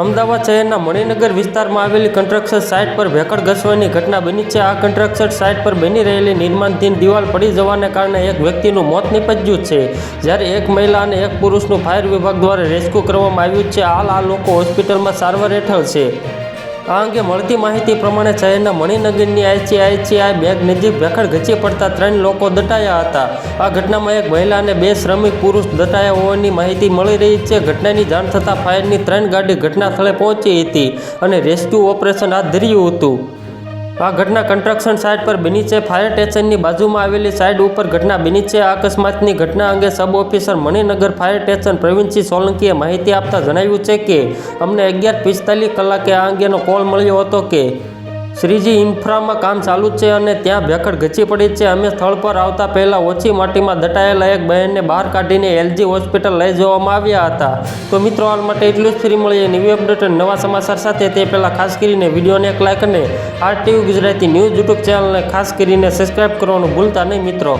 અમદાવાદ શહેરના મણિનગર વિસ્તારમાં આવેલી કન્સ્ટ્રક્શન સાઇટ પર ભેખડ ઘસવાની ઘટના બની છે. આ કન્સ્ટ્રક્શન સાઇટ પર બની રહેલી નિર્માણધીન દિવાલ પડી જવાને કારણે એક વ્યક્તિનું મોત નિપજ્યું છે. જ્યારે એક મહિલા અને એક પુરુષનું ફાયર વિભાગ દ્વારા રેસ્ક્યુ કરવામાં આવ્યું છે. હાલ આ લોકો હોસ્પિટલમાં સારવાર હેઠળ છે. આ અંગે મળતી માહિતી પ્રમાણે શહેરના મણિનગરની આઈસીઆઈસીઆઈ બેંક નજીક ભેખડ ઘચી પડતા ત્રણ લોકો દટાયા હતા. આ ઘટનામાં એક મહિલા અને બે શ્રમિક પુરુષ દટાયા હોવાની માહિતી મળી રહી છે. ઘટનાની જાણ થતાં ફાયરની ત્રણ ગાડી ઘટના સ્થળે પહોંચી હતી અને રેસ્ક્યુ ઓપરેશન હાથ ધર્યું હતું. આ ઘટના કન્સ્ટ્રક્શન સાઇટ પર બની છે. ફાયર સ્ટેશનની બાજુમાં આવેલી સાઇટ ઉપર ઘટના બની છે. આ અકસ્માતની ઘટના અંગે sub officer Maninagar fire station Pravinsinh સોલંકીએ માહિતી આપતા જણાવ્યું છે કે અમને અગિયાર પિસ્તાલીસ કલાકે આ અંગેનો કોલ મળ્યો હતો કે શ્રીજી ઇન્ફ્રામાં કામ ચાલુ છે અને ત્યાં ભેખડ ઘચી પડી છે. અમે સ્થળ પર આવતા પહેલાં ઓછી માટીમાં દટાયેલા એક બહેનને બહાર કાઢીને એલજી હોસ્પિટલ લઈ જવામાં આવ્યા હતા. તો મિત્રો હાલ માટે એટલું જ ફ્રી મળીએ. ન્યૂ અપડેટ અને નવા સમાચાર સાથે તે પહેલાં ખાસ કરીને વિડીયોને એક લાઇક અને R TV Gujarati news YouTube ચેનલને ખાસ કરીને સબસ્ક્રાઈબ કરવાનું ભૂલતા નહીં મિત્રો.